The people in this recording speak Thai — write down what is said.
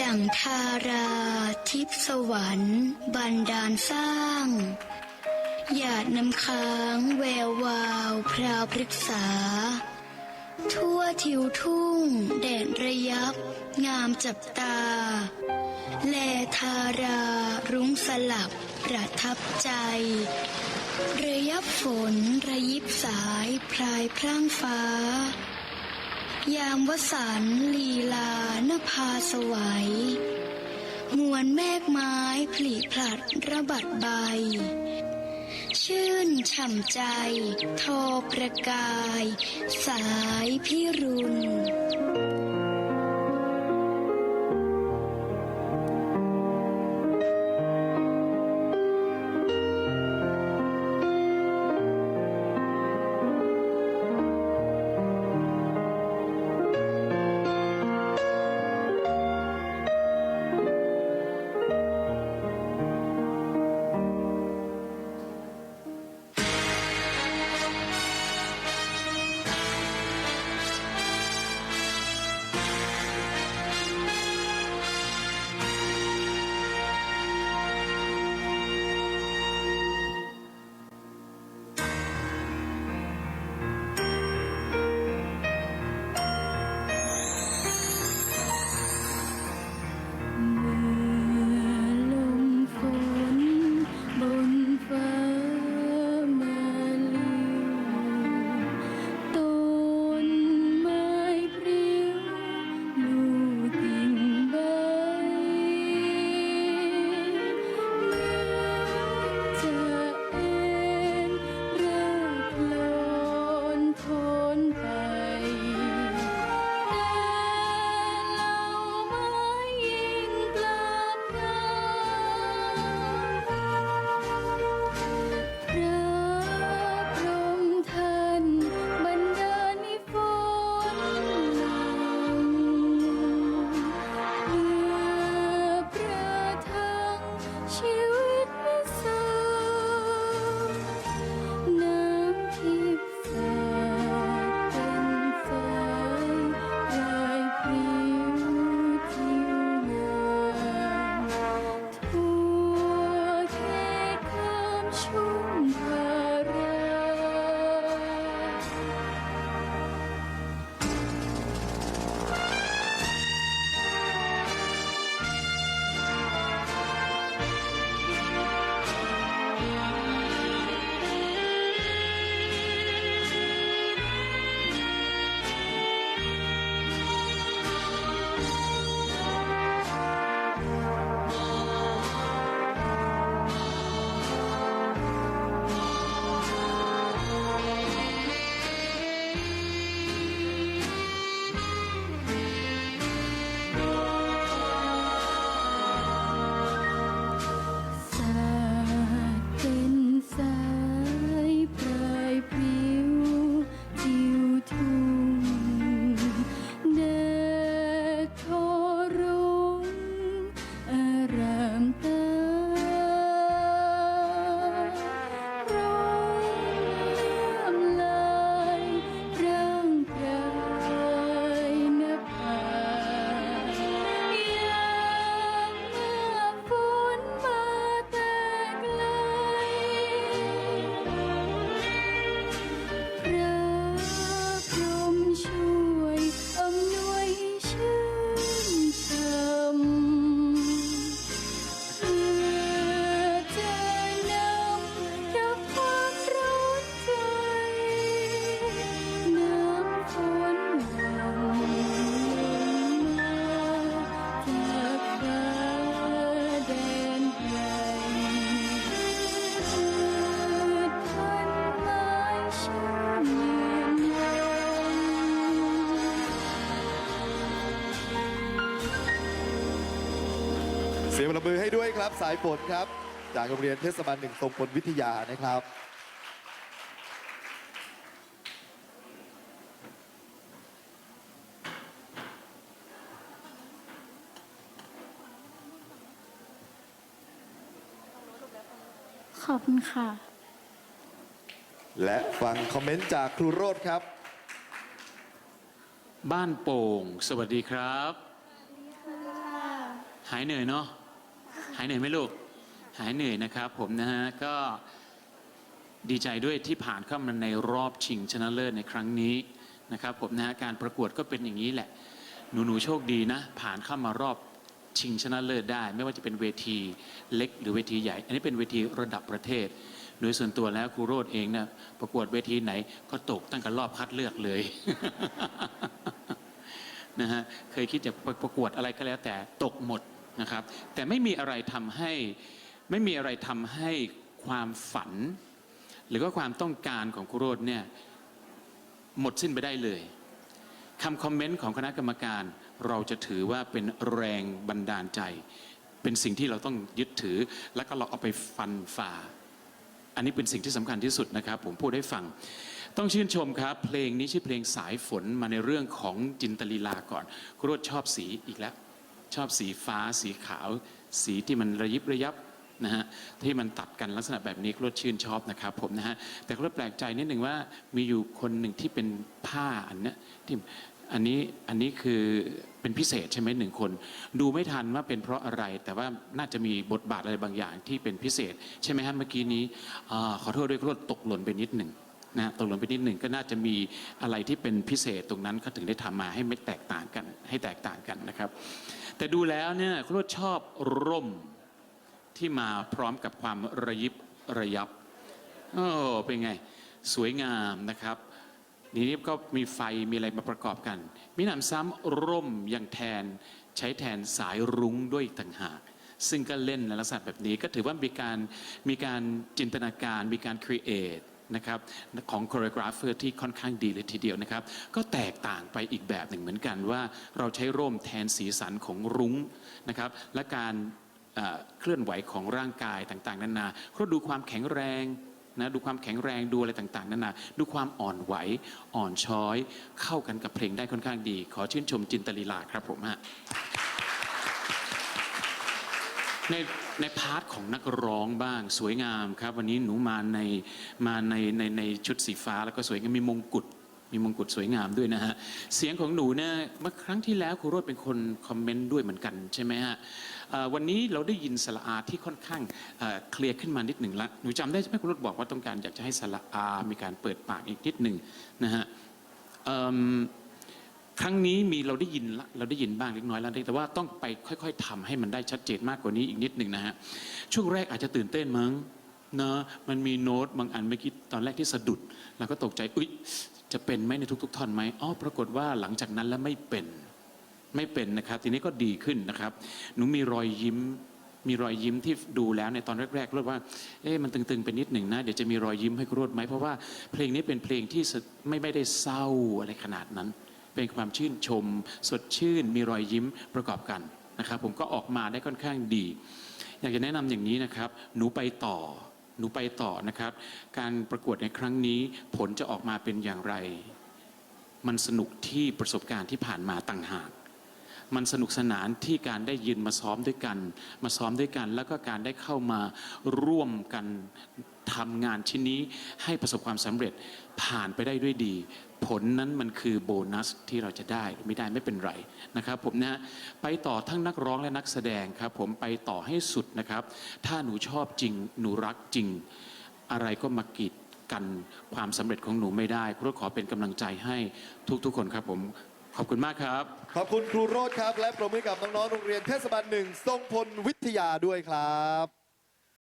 ดั่งทาราทิพสวรรค์บันดาลสร้าง หยาดน้ำค้างแวววาวพราวพฤกษา ทั่วทิวทุ่ง แดดระยับ งามจับตา แลทารารุ้งสลับประทับใจ ระยับฝนระยิบสายพรายพร่างฟ้า ยามวสันลีลานภาสวัย มวลเมฆไม้ผลิผลัดระบัดใบ ชื่นฉ่ำใจ ทอประกาย สายพิรุณ เสียงประมือให้ด้วยครับ สายฝนครับ จากโรงเรียนเทศบาลหนึ่งทรงพลวิทยานะครับ ขอบคุณค่ะ และฟังคอมเมนต์จากครูโรดครับ บ้านโป่ง สวัสดีครับ หายเหนื่อยเนาะ หายเหนื่อยไหมลูก หายเหนื่อยนะครับผมนะฮะก็ดีใจด้วยที่ผ่านเข้ามาในรอบชิงชนะเลิศในครั้งนี้นะครับผมนะฮะการประกวดก็เป็นอย่างนี้แหละ หนูหนูๆโชคดีนะ ผ่านเข้ามารอบชิงชนะเลิศได้ ไม่ว่าจะเป็นเวทีเล็กหรือเวทีใหญ่ อันนี้เป็นเวทีระดับประเทศ โดยส่วนตัวแล้วครูโรดเองนี่ยประกวดเวทีไหนก็ตกตั้งแต่รอบคัดเลือกเลยนะฮะเคยคิดจะประกวดอะไรก็แล้วแต่ตกหมด นะครับ แต่ไม่มีอะไรทำให้ไม่มีอะไรทำให้ความฝัน หรือว่าความต้องการของครูโรดเนี่ยหมดสิ้นไปได้เลยคำคอมเมนต์ของคณะกรรมการเราจะถือว่าเป็นแรงบันดาลใจ เป็นสิ่งที่เราต้องยึดถือ แล้วก็เราเอาไปฟันฝ่า อันนี้เป็นสิ่งที่สำคัญที่สุดนะครับ ผมพูดให้ฟัง ต้องชื่นชมครับ เพลงนี้ชื่อเพลงสายฝนมาในเรื่องของจินตลีลาก่อนครูรดชอบสีอีกแล้ว ชอบสีฟ้าสีขาว สีที่มันระยิบระยับนะฮะที่มันตัดกันลักษณะแบบนี้รูโรดชื่นชอบนะครับผมนะฮะแต่ครูโรดแปลกใจนิดหนึ่งว่ามีอยู่คนหนึ่งที่เป็นผ้าอันเนี้ยที่อันนี้อันนี้คือเป็นพิเศษใช่ไหมหนึ่งคน ดูไม่ทันว่าเป็นเพราะอะไร แต่ว่าน่าจะมีบทบาทอะไรบางอย่างที่เป็นพิเศษ ใช่ไหมฮะเมื่อกี้นี้อขอโทษด้วยรูโรดตกหล่นไปนิดหนึ่ง นะตกลงไปนิดหนึ่งก็น่าจะมีอะไรที่เป็นพิเศษตรงนั้นเขาถึงได้ทำมาให้ไม่แตกต่างกันให้แตกต่างกันนะครับ แต่ดูแล้วเนี่ยคุณรสชอบร่มที่มาพร้อมกับความระยิบระยับโอ้เป็นไงสวยงามนะครับทีนี้ก็มีไฟมีอะไรมาประกอบกัน มีหนำซ้ำร่มยังแทนใช้แทนสายรุ้งด้วยต่างหากซึ่งก็เล่นในลักษณะแบบนี้ก็ถือว่ามีการมีการจินตนาการมีการครีเอท นะครับของโค r e กราฟเฟอร์ที่ค่อนข้างดีเลยทีเดียวนะครับ ก็แตกต่างไปอีกแบบหนึ่งเหมือนกันว่า เราใช้ร่มแทนสีสันของรุ้งนะครับ และการเอ่อเคลื่อนไหวของร่างกายต่างๆนานาเราดูความแข็งแรงนะดูความแข็งแรงดูอะไรต่างๆนานาดูความอ่อนไหวอ่อนช้อย เข้ากันกับเพลงได้ค่อนข้างดี ขอชื่นชมจินตลีลาครับผมฮะใน ในพาร์ทของนักร้องบ้างสวยงามครับ วันนี้หนูมาในมาในในในชุดสีฟ้าแล้วก็สวยงามมีมงกุฎมีมงกุฎสวยงามด้วยนะฮะเสียงของหนูเนี่ยเมื่อครั้งที่แล้วครูโรดเป็นคนคอมเมนต์ด้วยเหมือนกันใช่ไหมฮะเอ่อวันนี้เราได้ยินสระอาที่ค่อนข้างเอ่อเคลียร์ขึ้นมานิดหนึ่งละหนูจำได้ใช่ไหมครูโรดบอกว่าต้องการอยากจะให้สระอามีการเปิดปากอีกนิดหนึ่งนะฮะเอิ่ม ครั้งนี้มีเราได้ยินเราได้ยินบ้างเล็กน้อยแล้วแต่ว่าต้องไปค่อย ๆทำให้มันได้ชัดเจนมากกว่านี้อีกนิดหนึ่งนะฮะช่วงแรกอาจจะตื่นเต้นมั้งเนาะมันมีโน้ตบางอันเมื่อกี้ตอนแรกที่สะดุดเราก็ตกใจอุ๊ยจะเป็นไหมในทุก ๆท่อนไหมอ๋อปรากฏว่าหลังจากนั้นแล้วไม่เป็นไม่เป็นนะครับ ทีนี้ก็ดีขึ้นนะครับ หนูมีรอยยิ้มมีรอยยิ้มที่ดูแล้วในตอนแรกๆรู้ว่า เอ๊ะมันตึงๆไปนิดหนึ่งนะ เดี๋ยวจะมีรอยยิ้มให้รูโรดไหมเพราะว่าเพลงนี้เป็นเพลงที่ไม่ไม่ได้เศร้าอะไรขนาดนั้น เป็นความชื่นชม สดชื่น มีรอยยิ้มประกอบกันนะครับ ผมก็ออกมาได้ค่อนข้างดี อยากจะแนะนำอย่างนี้นะครับ หนูไปต่อ หนูไปต่อนะครับ การประกวดในครั้งนี้ผลจะออกมาเป็นอย่างไร มันสนุกที่ประสบการณ์ที่ผ่านมาต่างหาก มันสนุกสนานที่การได้ยืนมาซ้อมด้วยกัน มาซ้อมด้วยกัน แล้วก็การได้เข้ามาร่วมกันทำงานชิ้นนี้ให้ประสบความสำเร็จผ่านไปได้ด้วยดี ผลนั้นมันคือโบนัสที่เราจะได้ไม่ได้ไม่เป็นไรนะครับ ผมนะไปต่อทั้งนักร้องและนักแสดงครับ ผมไปต่อให้สุดนะครับ ถ้าหนูชอบจริง หนูรักจริง อะไรก็มากีดกันความสำเร็จของหนูไม่ได้ครูขอเป็นกำลังใจให้ทุกๆคนครับผม ขอบคุณมากครับ ขอบคุณครูโรดครับ และปรบมือกับน้องๆโรงเรียนเทศบาลหนึ่งทรงพลวิทยาด้วยครับ